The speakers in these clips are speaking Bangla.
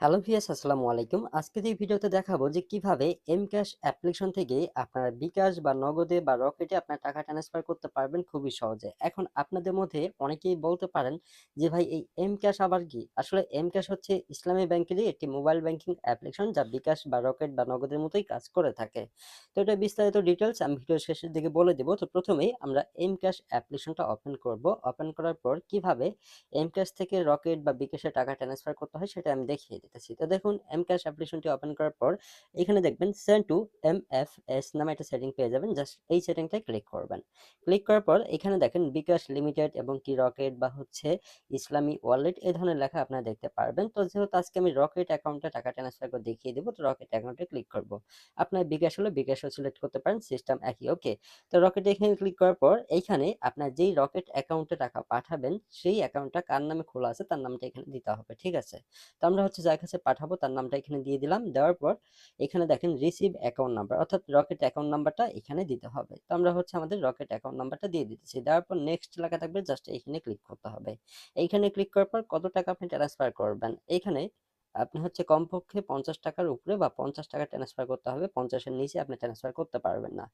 হ্যালো ভিয়াস আসসালামু আলাইকুম। আজকের এই ভিডিওতে দেখাবো যে কীভাবে এম ক্যাশ অ্যাপ্লিকেশন থেকে আপনার বিকাশ বা নগদে বা রকেটে আপনার টাকা ট্রান্সফার করতে পারবেন খুবই সহজে। এখন আপনাদের মধ্যে অনেকেই বলতে পারেন যে, ভাই, এই এম ক্যাশ আবার কি? আসলে এম ক্যাশ হচ্ছে ইসলামী ব্যাংকেরই একটি মোবাইল ব্যাংকিং অ্যাপ্লিকেশন যা বিকাশ বা রকেট বা নগদের মতোই কাজ করে থাকে। তো এটা বিস্তারিত ডিটেলস আমি ভিডিও শেষের দিকে বলে দেবো। তো প্রথমেই আমরা এম ক্যাশ অ্যাপ্লিকেশনটা ওপেন করব। ওপেন করার পর কীভাবে এম ক্যাশ থেকে রকেট বা বিকাশে টাকা ট্রান্সফার করতে হয় সেটা আমি দেখিয়ে দিতেছি। তো দেখুন এম ক্যাশ অ্যাপ্লিকেশনটি ওপেন করার পর, এখানে দেখবেন send to M F S নামে একটা সেটিং পেয়ে যাবেন। জাস্ট এই সেটিংটায় ক্লিক করবেন। ক্লিক করার পর এখানে দেখেন বিকাশ লিমিটেড এবং কি রকেট বা হচ্ছে ইসলামী ওয়ালেট এই ধরনের লেখা আপনারা দেখতে পারবেন। তো যেহেতু আজকে আমি রকেট অ্যাকাউন্টে টাকা ট্রান্সফার করে দেখিয়ে দেবো, তো রকেট অ্যাকাউন্টে ক্লিক করব। আপনার বিকাশ হলে বিকাশও সিলেক্ট করতে পারেন সিস্টেম একই ওকে তো রকেট এখানে ক্লিক করার পর এইখানে আপনার যেই রকেট অ্যাকাউন্টে টাকা পাঠাবেন, সেই অ্যাকাউন্টটা কার নামে খোলা আছে, তার নামটা এখানে দিতে হবে, ঠিক আছে? তো আমরা হচ্ছে যার কাছে পাঠাবো, তার নামটা এখানে দিয়ে দিলাম। দেওয়ার পর এখানে দেখেন রিসিভ অ্যাকাউন্ট নাম্বার অর্থাৎ রকেট অ্যাকাউন্ট নাম্বারটা এখানে দিতে হবে। তো আমরা হচ্ছে আমাদের রকেট অ্যাকাউন্ট নাম্বারটা দিয়ে দিতেছি। দেওয়ার পর নেক্সট লেখা থাকবে জাস্ট এখানে ক্লিক করতে হবে। এইখানে ক্লিক করার পর কত টাকা আপনি ট্রান্সফার করবেন? এইখানে আপনি হচ্ছে কমপক্ষে পঞ্চাশ টাকার উপরে বা পঞ্চাশ টাকা ট্রান্সফার করতে হবে, পঞ্চাশের নিচে আপনি ট্রান্সফার করতে পারবেন না।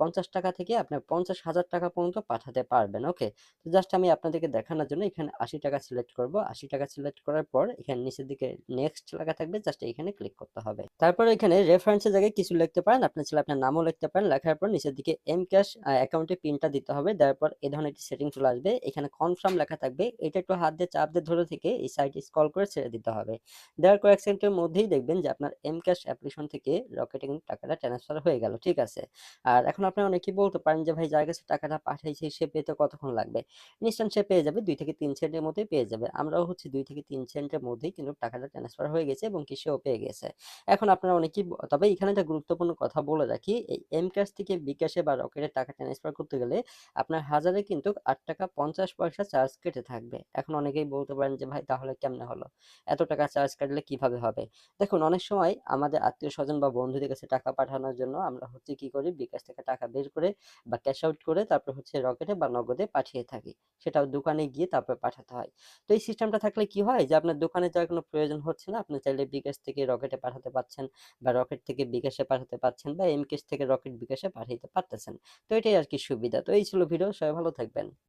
পঞ্চাশ টাকা থেকে আপনি পঞ্চাশ হাজার টাকা পর্যন্ত পাঠাতে পারবেন ওকে তো জাস্ট আমি আপনাদেরকে দেখানোর জন্য এখানে আশি টাকা সিলেক্ট করব। আশি টাকা সিলেক্ট করার পর এখানে নিচের দিকে নেক্সট লেখা থাকবে জাস্ট এখানে ক্লিক করতে হবে। তারপর এখানে রেফারেন্সের জায়গায় কিছু লিখতে পারেন আপনার ছেলে আপনার নামও লিখতে পারেন। লেখার পর নিচের দিকে এম ক্যাশ অ্যাকাউন্টে পিনটা দিতে হবে। দেওয়ার পর এই ধরনের একটি সেটিং চলে আসবে। এখানে কনফার্ম লেখা থাকবে। এটা একটু হাত দিয়ে, চাপ দিয়ে ধরে থেকে এই সাইটে স্ক্রল করে ছেড়ে দিতে হবে। দেওয়ার কয়েক সেকেন্ডের মধ্যেই দেখবেন যে আপনার এম ক্যাশ অ্যাপ্লিকেশন থেকে রকেটে কিন্তু টাকাটা ট্রান্সফার হয়ে গেল, ঠিক আছে? আর এখন আপনারা অনেকেই বলতে পারেন যে, ভাই, যার কাছে টাকাটা পাঠাইছে, সে পেতে কতক্ষণ লাগবে? ইনস্ট্যান্ট সে পেয়ে যাবে দুই থেকে তিন সেন্টের মধ্যেই পেয়ে যাবে। আমরাও হচ্ছে দুই থেকে তিন সেন্টের মধ্যেই কিন্তু টাকাটা ট্রান্সফার হয়ে গেছে এবং কি সেও পেয়ে গেছে। এখন আপনারা অনেকেই তবে এখানে একটা গুরুত্বপূর্ণ কথা বলে রাখি, এই এম ক্যাশ থেকে বিকাশে বা রকেটে টাকা ট্রান্সফার করতে গেলে আপনার হাজারে কিন্তু আট টাকা পঞ্চাশ পয়সা চার্জ কেটে থাকবে। এখন অনেকেই বলতে পারেন যে, ভাই, তাহলে কেমনে হলো? এত টাকা চার্জ কাটলে কীভাবে হবে? দেখুন, অনেক সময় আমাদের আত্মীয় স্বজন বা বন্ধুদের কাছে টাকা পাঠানোর জন্য আমরা হচ্ছে কি করি? বিকাশ থেকে টাকা বের করে বা ক্যাশ আউট করে তারপর হচ্ছে রকেটে বা নগদে পাঠিয়ে থাকি। সেটাও দোকানে গিয়ে তারপর পাঠাতে হয়। তো এই সিস্টেমটা থাকলে কি হয়? যে আপনার দোকানে যাওয়ার কোনো প্রয়োজন হচ্ছে না। আপনি চাইলে বিকাশ থেকে রকেটে পাঠাতে পারছেন বা রকেট থেকে বিকাশে পাঠাতে পারছেন বা এম থেকে রকেট বিকাশে পাঠাতে পারতেছেন। তো এটাই আর কি সুবিধা। তো এই ছিল ভিডিও। সবাই ভালো থাকবেন।